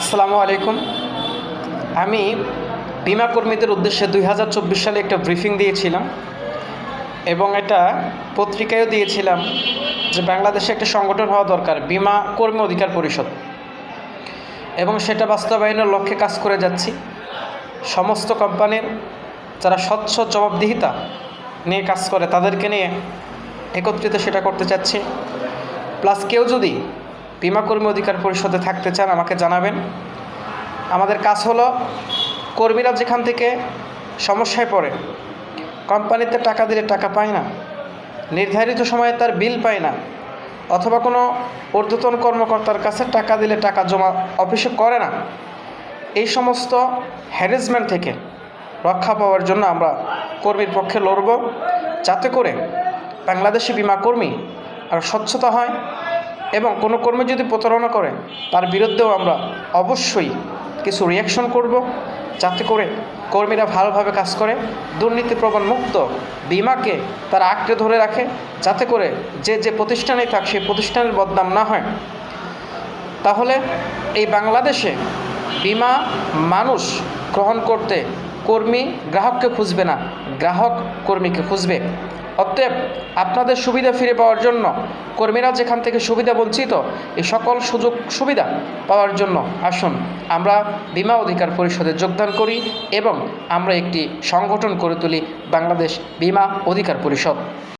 আসসালামু আলাইকুম। আমি বিমা কর্মীদের উদ্দেশ্যে দুই হাজার চব্বিশ সালে একটা ব্রিফিং দিয়েছিলাম এবং এটা পত্রিকায়ও দিয়েছিলাম যে বাংলাদেশে একটা সংগঠন হওয়া দরকার, বিমা কর্মী অধিকার পরিষদ। এবং সেটা বাস্তবায়নের লক্ষ্যে কাজ করে যাচ্ছি। সমস্ত কোম্পানির যারা স্বচ্ছ জবাবদিহিতা নিয়ে কাজ করে তাদেরকে নিয়ে একত্রিত সেটা করতে চাচ্ছি। প্লাস কেউ যদি বিমা কর্মী অধিকার পরিষদে থাকতে চান, আমাকে জানাবেন। আমাদের কাজ হলো, কর্মীরা যেখান থেকে সমস্যায় পড়ে, কোম্পানিতে টাকা দিলে টাকা পায় না, নির্ধারিত সময়ে তার বিল পায় না, অথবা কোনো ঊর্ধ্বতন কর্মকর্তার কাছে টাকা দিলে টাকা জমা অফিসে করে না, এই সমস্ত হ্যারেসমেন্ট থেকে রক্ষা পাওয়ার জন্য আমরা কর্মীর পক্ষে লড়ব, যাতে করে বাংলাদেশি বিমা কর্মী আর স্বচ্ছতা হয় এবং কোনো কর্মী যদি প্রতারণা করে, তার বিরুদ্ধেও আমরা অবশ্যই কিছু রিয়াকশন করব যাতে করে কর্মীরা ভালোভাবে কাজ করে দুর্নীতিপ্রবণ মুক্ত বিমাকে তারা আঁকড়ে ধরে রাখে, যাতে করে যে যে প্রতিষ্ঠানেই থাক সেই প্রতিষ্ঠানের বদনাম না হয়। তাহলে এই বাংলাদেশে বিমা মানুষ গ্রহণ করতে কর্মী গ্রাহককে খুঁজবে না, গ্রাহক কর্মীকে খুঁজবে। অতএব আপনাদের সুবিধা ফিরে পাওয়ার জন্য, কর্মীরা যেখান থেকে সুবিধা বঞ্চিত এই সকল সুযোগ সুবিধা পাওয়ার জন্য আসুন। আমরা বিমা অধিকার পরিষদে যোগদান করি এবং আমরা একটি সংগঠন করে তুলি, বাংলাদেশ বিমা অধিকার পরিষদ।